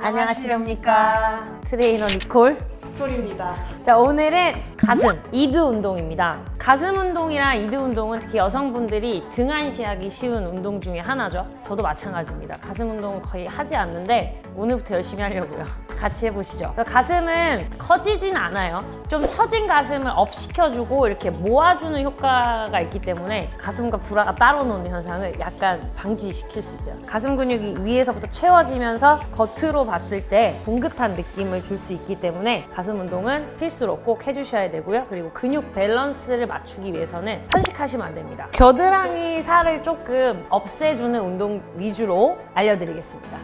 안녕하십니까. 트레이너 니콜. 소리입니다. 자, 오늘은 가슴, 이드 운동입니다. 가슴 운동이랑 이드 운동은 특히 여성분들이 등한시하기 쉬운 운동 중에 하나죠. 저도 마찬가지입니다. 가슴 운동은 거의 하지 않는데 오늘부터 열심히 하려고요. 같이 해보시죠. 가슴은 커지진 않아요. 좀 처진 가슴을 업 시켜주고 이렇게 모아주는 효과가 있기 때문에 가슴과 브라가 따로 노는 현상을 약간 방지시킬 수 있어요. 가슴 근육이 위에서부터 채워지면서 겉으로 봤을 때 봉긋한 느낌을 줄 수 있기 때문에 가슴 운동은 필수로 꼭 해주셔야 되고요. 그리고 근육 밸런스를 맞추기 위해서는 편식하시면 안 됩니다. 겨드랑이 살을 조금 없애주는 운동 위주로 알려드리겠습니다.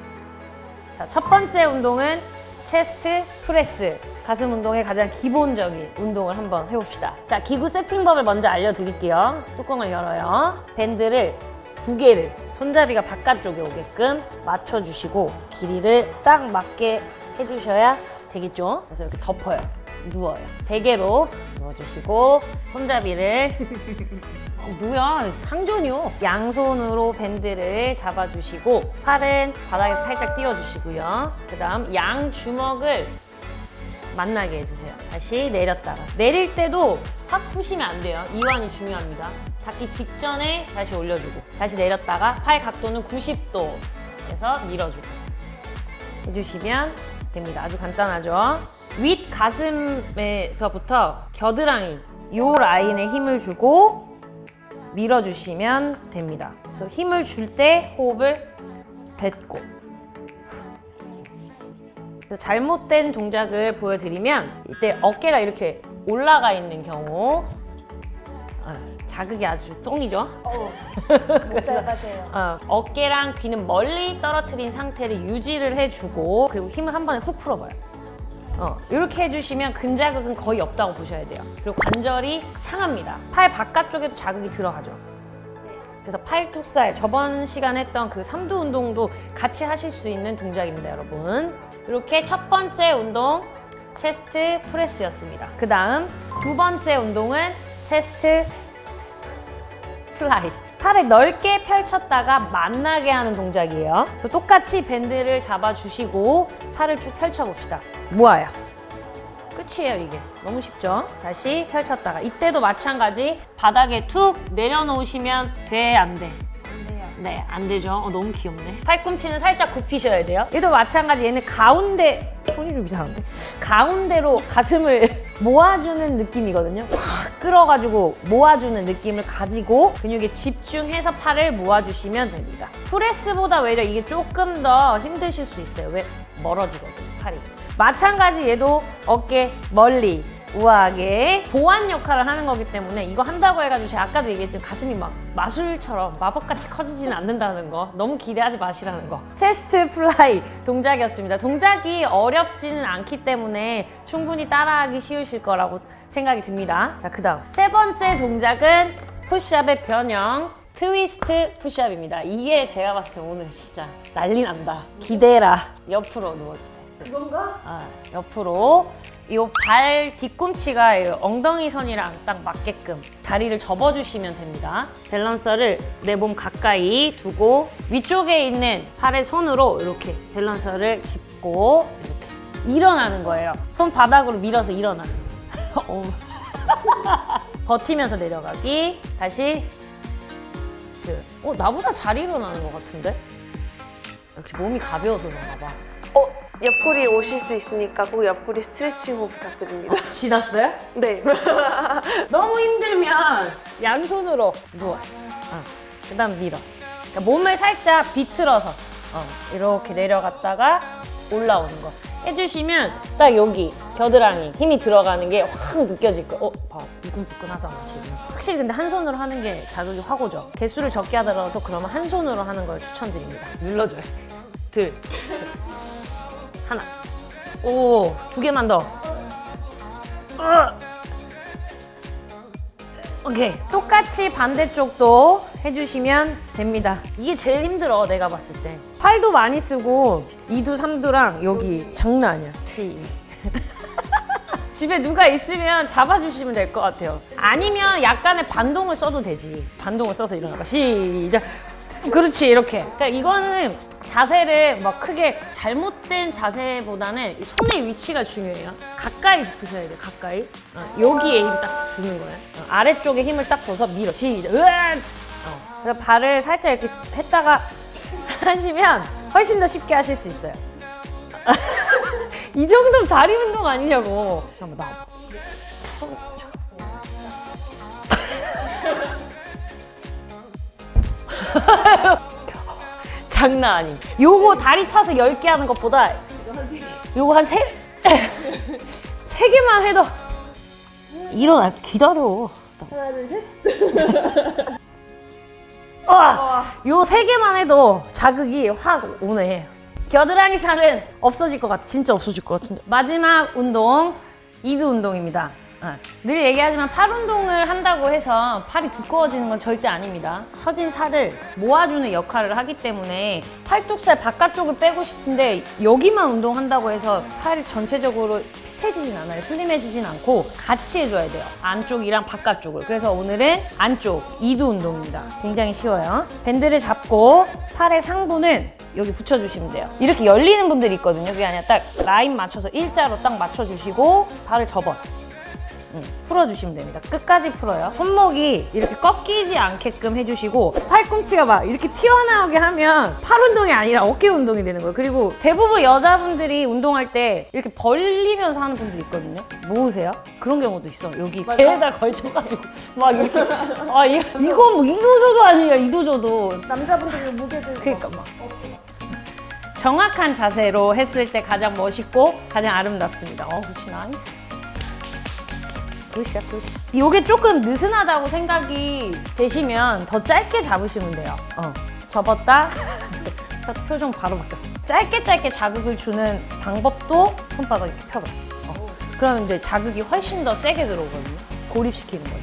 자, 첫 번째 운동은 체스트 프레스. 가슴 운동의 가장 기본적인 운동을 한번 해봅시다. 자, 기구 세팅법을 먼저 알려드릴게요. 뚜껑을 열어요. 밴드를 두 개를 손잡이가 바깥쪽에 오게끔 맞춰주시고 길이를 딱 맞게 해주셔야 되겠죠? 그래서 이렇게 덮어요. 누워요. 베개로 누워주시고 손잡이를. 어, 뭐야? 상전이요. 양손으로 밴드를 잡아주시고 팔은 바닥에서 살짝 띄워주시고요. 그 다음 양 주먹을 만나게 해주세요. 다시 내렸다가. 내릴 때도 확 푸시면 안 돼요. 이완이 중요합니다. 닿기 직전에 다시 올려주고. 다시 내렸다가 팔 각도는 90도 에서 밀어주고. 해주시면 됩니다 아주 간단하죠 윗 가슴에서부터 겨드랑이 요 라인에 힘을 주고 밀어주시면 됩니다. 그래서 힘을 줄 때 호흡을 뱉고. 그래서 잘못된 동작을 보여드리면 이때 어깨가 이렇게 올라가 있는 경우 어, 자극이 아주 똥이죠. 못 짧아져요. 어, 어깨랑 귀는 멀리 떨어뜨린 상태를 유지를 해주고 그리고 힘을 한 번에 훅 풀어봐요. 어, 이렇게 해주시면 근자극은 거의 없다고 보셔야 돼요. 그리고 관절이 상합니다. 팔 바깥쪽에도 자극이 들어가죠. 그래서 팔뚝살 저번 시간에 했던 그 삼두 운동도 같이 하실 수 있는 동작입니다, 여러분. 이렇게 첫 번째 운동 체스트 프레스였습니다. 그 다음 두 번째 운동은 체스트 플라이. 팔을 넓게 펼쳤다가 만나게 하는 동작이에요. 그래서 똑같이 밴드를 잡아주시고 팔을 쭉 펼쳐봅시다. 모아요. 끝이에요, 이게. 너무 쉽죠? 다시 펼쳤다가. 이때도 마찬가지 바닥에 툭 내려놓으시면 돼, 안 돼? 안 돼요. 네, 안 되죠. 어, 너무 귀엽네. 팔꿈치는 살짝 굽히셔야 돼요. 얘도 마찬가지. 얘는 가운데, 손이 좀 이상한데? 가운데로 가슴을 모아주는 느낌이거든요. 싹 끌어가지고 모아주는 느낌을 가지고 근육에 집중해서 팔을 모아주시면 됩니다. 프레스보다 오히려 이게 조금 더 힘드실 수 있어요. 왜? 멀어지거든요, 팔이. 마찬가지 얘도 어깨 멀리 우아하게 보완 역할을 하는 거기 때문에 이거 한다고 해가지고 제가 아까도 얘기했지만 가슴이 막 마술처럼 마법같이 커지지는 않는다는 거. 너무 기대하지 마시라는 거. 체스트 플라이 동작이었습니다. 동작이 어렵지는 않기 때문에 충분히 따라하기 쉬우실 거라고 생각이 듭니다. 자 그 다음. 세 번째 동작은 푸시업의 변형 트위스트 푸시업입니다. 이게 제가 봤을 때 오늘 진짜 난리 난다. 기대라. 옆으로 누워주세요. 이건가? 아, 옆으로 이 발 뒤꿈치가 이 엉덩이 선이랑 딱 맞게끔 다리를 접어주시면 됩니다. 밸런서를 내 몸 가까이 두고 위쪽에 있는 팔의 손으로 이렇게 밸런서를 짚고 이렇게 일어나는 거예요. 손 바닥으로 밀어서 일어나는. 어우. 버티면서 내려가기. 다시. 그, 어 나보다 잘 일어나는 것 같은데? 역시 몸이 가벼워서 그런가 봐. 어, 옆구리 오실 수 있으니까 꼭 옆구리 스트레칭 후 부탁드립니다. 지났어요? 네. 너무 힘들면 양손으로 누워. 어. 그 다음 밀어. 그러니까 몸을 살짝 비틀어서 어, 이렇게 내려갔다가 올라오는 거. 해주시면 딱 여기 겨드랑이 힘이 들어가는 게 확 느껴질 거. 어, 봐, 미끈미끈하잖아 지금. 확실히 근데 한 손으로 하는 게 자극이 확 오죠. 개수를 적게 하더라도 그러면 한 손으로 하는 걸 추천드립니다. 눌러줘요. 둘, 하나. 오, 두 개만 더. 어. 오케이. 똑같이 반대쪽도 해주시면 됩니다. 이게 제일 힘들어, 내가 봤을 때. 팔도 많이 쓰고, 2두, 3두랑 여기 장난 아니야. 시. 집에 누가 있으면 잡아주시면 될 것 같아요. 아니면 약간의 반동을 써도 되지. 반동을 써서 일어나봐. 시작. 그렇지 이렇게. 그러니까 이거는 자세를 막 크게 잘못된 자세보다는 이 손의 위치가 중요해요. 가까이 짚으셔야 돼요. 가까이. 어, 여기에 힘 딱 주는 거예요. 어, 아래쪽에 힘을 딱 줘서 밀어. 시작. 으아! 어, 그래서 발을 살짝 이렇게 했다가 하시면 훨씬 더 쉽게 하실 수 있어요. 이 정도면 다리 운동 아니냐고. 한번 나와봐. 장난 아님. 요거 다리 차서 10개 하는 것보다 요거 한 세, 세 개만 해도 일어나 기다려. 하나 둘 셋. 와, 요 세 개만 해도 자극이 확 오네. 겨드랑이 살은 없어질 것 같아. 진짜 없어질 것 같은데. 마지막 운동, 이두 운동입니다. 아, 늘 얘기하지만 팔 운동을 한다고 해서 팔이 두꺼워지는 건 절대 아닙니다. 처진 살을 모아주는 역할을 하기 때문에 팔뚝살 바깥쪽을 빼고 싶은데 여기만 운동한다고 해서 팔이 전체적으로 핏해지진 않아요. 슬림해지진 않고 같이 해줘야 돼요. 안쪽이랑 바깥쪽을. 그래서 오늘은 안쪽 이두 운동입니다. 굉장히 쉬워요. 밴드를 잡고 팔의 상부는 여기 붙여주시면 돼요. 이렇게 열리는 분들이 있거든요. 그게 아니라 딱 라인 맞춰서 일자로 딱 맞춰주시고 발을 접어. 음, 풀어주시면 됩니다. 끝까지 풀어요. 손목이 이렇게 꺾이지 않게끔 해주시고 팔꿈치가 막 이렇게 튀어나오게 하면 팔 운동이 아니라 어깨 운동이 되는 거예요. 그리고 대부분 여자분들이 운동할 때 이렇게 벌리면서 하는 분들 있거든요. 모으세요? 그런 경우도 있어. 여기 배에다 걸쳐가지고 막 이렇게 아 이, 이건 뭐 이도저도 아니에요. 이도저도 남자분들은 무게 들고. 그러니까 막 정확한 자세로 했을 때 가장 멋있고 가장 아름답습니다. 어, 그렇지 나이스. 굿이야, 굿이. 이게 조금 느슨하다고 생각이 되시면 더 짧게 잡으시면 돼요. 어, 접었다. 표정 바로 바뀌었어. 짧게 짧게 자극을 주는 방법도 손바닥 이렇게 펴봐. 어. 그러면 이제 자극이 훨씬 더 세게 들어오거든요. 고립시키는 거지.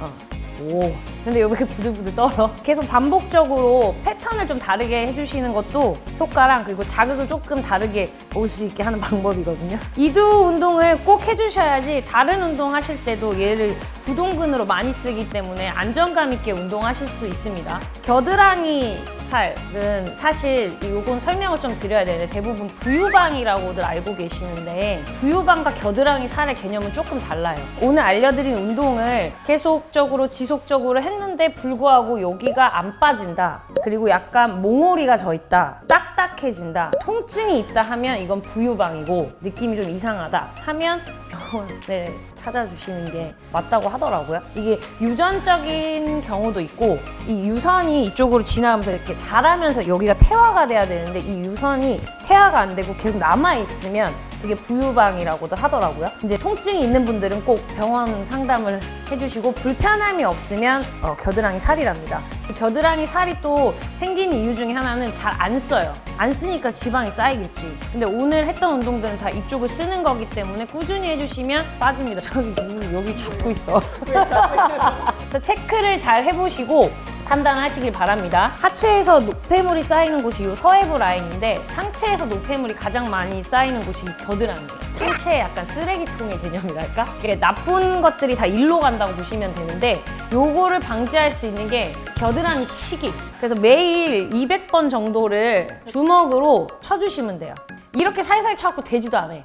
어. 오. 근데 왜 이렇게 부들부들 떨어? 계속 반복적으로 패턴을 좀 다르게 해주시는 것도 효과랑 그리고 자극을 조금 다르게 올 수 있게 하는 방법이거든요. 이두 운동을 꼭 해주셔야지 다른 운동 하실 때도 얘를 구동근으로 많이 쓰기 때문에 안정감 있게 운동하실 수 있습니다. 겨드랑이 살은 사실 이건 설명을 좀 드려야 되는데 대부분 부유방이라고들 알고 계시는데 부유방과 겨드랑이 살의 개념은 조금 달라요. 오늘 알려드린 운동을 계속적으로 지속적으로 했는데 불구하고 여기가 안 빠진다. 그리고 약간 몽오리가 져 있다. 딱딱해진다. 통증이 있다 하면 이건 부유방이고 느낌이 좀 이상하다 하면 병원을 찾아주시는 게 맞다고 하더라고요. 이게 유전적인 경우도 있고 이 유선이 이쪽으로 지나가면서 이렇게 자라면서 여기가 태화가 돼야 되는데 이 유선이 태화가 안 되고 계속 남아 있으면 그게 부유방이라고도 하더라고요. 이제 통증이 있는 분들은 꼭 병원 상담을 해주시고 불편함이 없으면 어, 겨드랑이 살이랍니다. 이 겨드랑이 살이 또 생긴 이유 중에 하나는 잘 안 써요. 안 쓰니까 지방이 쌓이겠지. 근데 오늘 했던 운동들은 다 이쪽을 쓰는 거기 때문에 꾸준히 해주시면 빠집니다. 저기 여기 잡고 있어. 그래서 체크를 잘 해보시고 판단하시길 바랍니다. 하체에서 노폐물이 쌓이는 곳이 이 서해부 라인인데 상체에서 노폐물이 가장 많이 쌓이는 곳이 이 겨드랑이에요. 상체의 약간 쓰레기통의 개념이랄까? 이게 나쁜 것들이 다 일로 간다고 보시면 되는데 요거를 방지할 수 있는 게 겨드랑이 치기. 그래서 매일 200번 정도를 주먹으로 쳐주시면 돼요. 이렇게 살살 쳐갖고 되지도 않아요.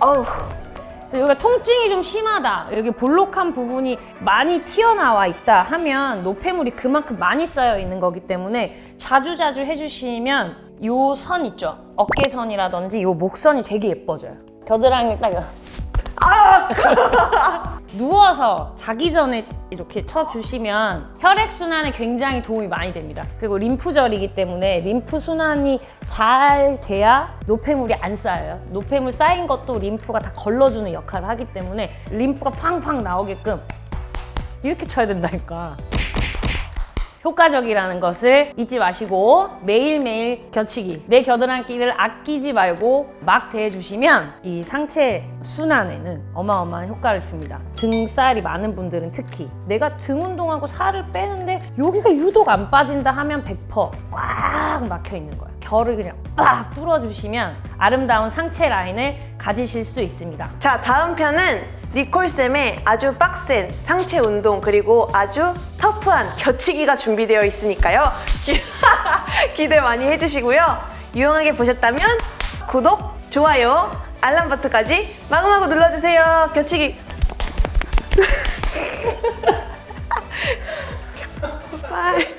어우. 여기가 통증이 좀 심하다. 여기 볼록한 부분이 많이 튀어나와 있다 하면 노폐물이 그만큼 많이 쌓여 있는 거기 때문에 자주자주 해주시면 요 선 있죠? 어깨선이라든지 요 목선이 되게 예뻐져요. 겨드랑이 딱 이거. 누워서 자기 전에 이렇게 쳐주시면 혈액순환에 굉장히 도움이 많이 됩니다. 그리고 림프절이기 때문에 림프 순환이 잘 돼야 노폐물이 안 쌓여요. 노폐물 쌓인 것도 림프가 다 걸러주는 역할을 하기 때문에 림프가 팡팡 나오게끔 이렇게 쳐야 된다니까. 효과적이라는 것을 잊지 마시고 매일매일 겨치기 내 겨드랑이를 아끼지 말고 막 대해주시면 이 상체 순환에는 어마어마한 효과를 줍니다. 등살이 많은 분들은 특히. 내가 등 운동하고 살을 빼는데 여기가 유독 안 빠진다 하면 100%꽉 막혀 있는 거예요. 결을 그냥 빡 뚫어주시면 아름다운 상체 라인을 가지실 수 있습니다. 자, 다음 편은 니콜쌤의 아주 빡센 상체 운동 그리고 아주 터프한 겨치기가 준비되어 있으니까요. 기대 많이 해주시고요. 유용하게 보셨다면 구독, 좋아요, 알람 버튼까지 마구마구 눌러주세요. 겨치기 Bye.